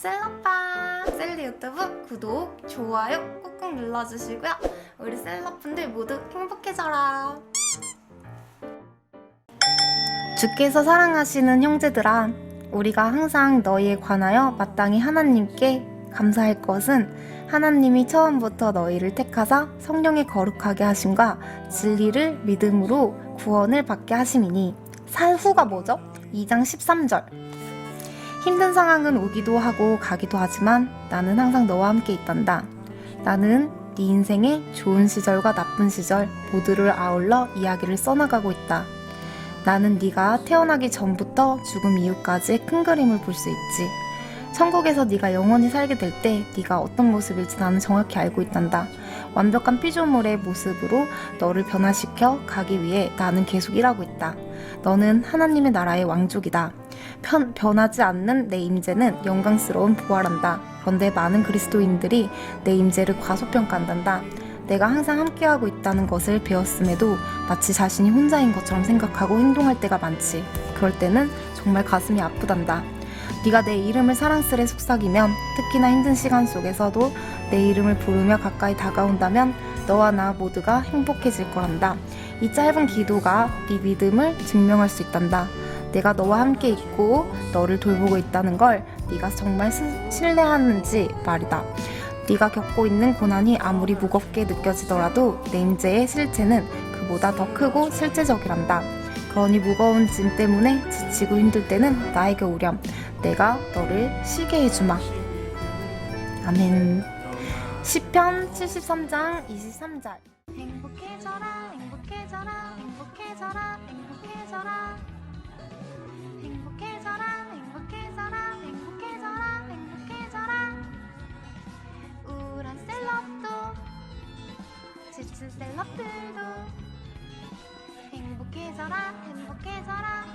셀럽빵 셀리 유튜브 구독, 좋아요 꾹꾹 눌러주시고요. 우리 셀럽분들 모두 행복해져라. 주께서 사랑하시는 형제들아, 우리가 항상 너희에 관하여 마땅히 하나님께 감사할 것은 하나님이 처음부터 너희를 택하사 성령의 거룩하게 하심과 진리를 믿음으로 구원을 받게 하심이니 살후가 뭐죠? 2장 13절 힘든 상황은 오기도 하고 가기도 하지만 나는 항상 너와 함께 있단다. 나는 네 인생의 좋은 시절과 나쁜 시절 모두를 아울러 이야기를 써나가고 있다. 나는 네가 태어나기 전부터 죽음 이후까지의 큰 그림을 볼 수 있지. 천국에서 네가 영원히 살게 될 때 네가 어떤 모습일지 나는 정확히 알고 있단다. 완벽한 피조물의 모습으로 너를 변화시켜 가기 위해 나는 계속 일하고 있다. 너는 하나님의 나라의 왕족이다. 편, 변하지 않는 내 임재는 영광스러운 부활한다. 그런데 많은 그리스도인들이 내 임재를 과소평가한단다. 내가 항상 함께하고 있다는 것을 배웠음에도 마치 자신이 혼자인 것처럼 생각하고 행동할 때가 많지. 그럴 때는 정말 가슴이 아프단다. 네가 내 이름을 사랑스레 속삭이면 특히나 힘든 시간 속에서도 내 이름을 부르며 가까이 다가온다면 너와 나 모두가 행복해질 거란다. 이 짧은 기도가 네 믿음을 증명할 수 있단다. 내가 너와 함께 있고 너를 돌보고 있다는 걸 네가 정말 신- 신뢰하는지 말이다. 네가 겪고 있는 고난이 아무리 무겁게 느껴지더라도 내 임재의 실체는 그보다 더 크고 실제적이란다. 그러니 무거운 짐 때문에 지치고 힘들 때는 나에게 오렴. 내가 너를 쉬게 해주마. 아멘. 시편 73장 23절. 행복해져라, 행복해져라, 행복해져라, 행복해져라. 행복해져라, 셀럽들도 행복해져라,